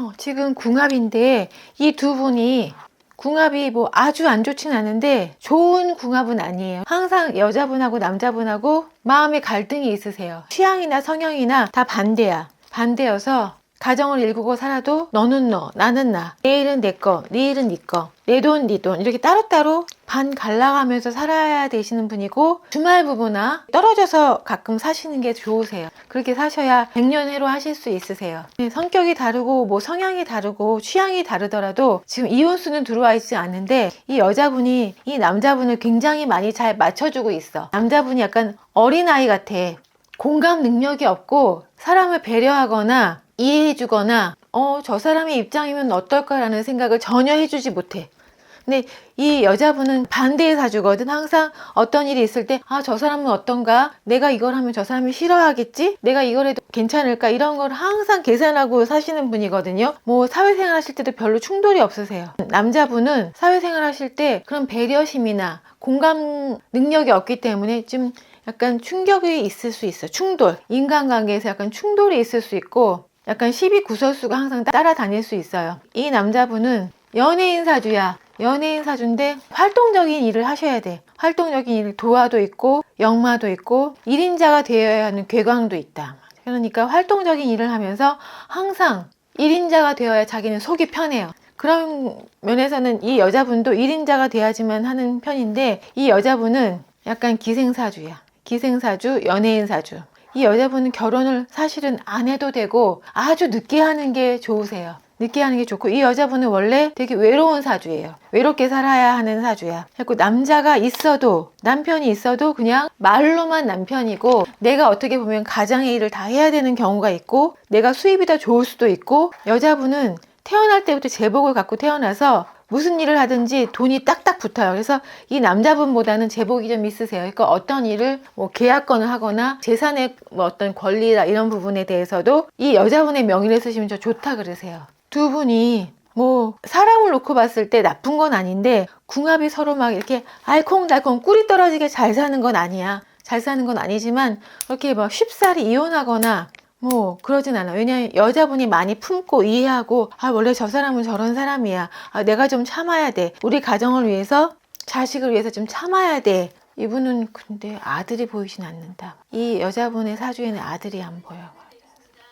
어, 지금 궁합인데 이 두 분이 궁합이 뭐 아주 안 좋진 않은데 좋은 궁합은 아니에요. 항상 여자분하고 남자분하고 마음의 갈등이 있으세요. 취향이나 성향이나 다 반대야. 반대여서 가정을 일구고 살아도 너는 너, 나는 나. 내 일은 내 거, 네 일은 네 거. 내 돈, 네 돈. 이렇게 따로따로 반 갈라가면서 살아야 되시는 분이고 주말 부부나 떨어져서 가끔 사시는 게 좋으세요. 그렇게 사셔야 백년해로 하실 수 있으세요. 네, 성격이 다르고 뭐 성향이 다르고 취향이 다르더라도 지금 이혼수는 들어와 있지 않는데 이 여자분이 이 남자분을 굉장히 많이 잘 맞춰주고 있어. 남자분이 약간 어린아이 같아. 공감 능력이 없고 사람을 배려하거나 이해해주거나 어, 저 사람의 입장이면 어떨까라는 생각을 전혀 해주지 못해. 근데 이 여자분은 반대의 사주거든. 항상 어떤 일이 있을 때, 아, 저 사람은 어떤가? 내가 이걸 하면 저 사람이 싫어하겠지? 내가 이걸 해도 괜찮을까? 이런 걸 항상 계산하고 사시는 분이거든요. 뭐, 사회생활 하실 때도 별로 충돌이 없으세요. 남자분은 사회생활 하실 때 그런 배려심이나 공감 능력이 없기 때문에 좀 약간 충격이 있을 수 있어. 충돌. 인간관계에서 약간 충돌이 있을 수 있고, 약간 시비 구설수가 항상 따라다닐 수 있어요. 이 남자분은 연예인 사주야. 연예인 사주인데 활동적인 일을 하셔야 돼. 활동적인 일, 도화도 있고, 영마도 있고, 1인자가 되어야 하는 괴광도 있다. 그러니까 활동적인 일을 하면서 항상 1인자가 되어야 자기는 속이 편해요. 그런 면에서는 이 여자분도 1인자가 돼야지만 하는 편인데, 이 여자분은 약간 기생사주야. 기생사주, 연예인사주. 이 여자분은 결혼을 사실은 안 해도 되고 아주 늦게 하는 게 좋으세요. 늦게 하는 게 좋고 이 여자분은 원래 되게 외로운 사주예요. 외롭게 살아야 하는 사주야. 그리고 남자가 있어도 남편이 있어도 그냥 말로만 남편이고 내가 어떻게 보면 가장의 일을 다 해야 되는 경우가 있고 내가 수입이 더 좋을 수도 있고 여자분은 태어날 때부터 제복을 갖고 태어나서 무슨 일을 하든지 돈이 딱딱 붙어요. 그래서 이 남자분보다는 제복이 좀 있으세요. 그러니까 어떤 일을 뭐 계약건을 하거나 재산의 뭐 어떤 권리나 이런 부분에 대해서도 이 여자분의 명의를 쓰시면 저 좋다 그러세요. 두 분이 뭐 사람을 놓고 봤을 때 나쁜 건 아닌데 궁합이 서로 막 이렇게 알콩달콩 꿀이 떨어지게 잘 사는 건 아니야. 잘 사는 건 아니지만 그렇게 뭐 쉽사리 이혼하거나 뭐 그러진 않아. 왜냐면 여자분이 많이 품고 이해하고 아 원래 저 사람은 저런 사람이야. 아 내가 좀 참아야 돼. 우리 가정을 위해서 자식을 위해서 좀 참아야 돼. 이분은 근데 아들이 보이진 않는다. 이 여자분의 사주에는 아들이 안 보여.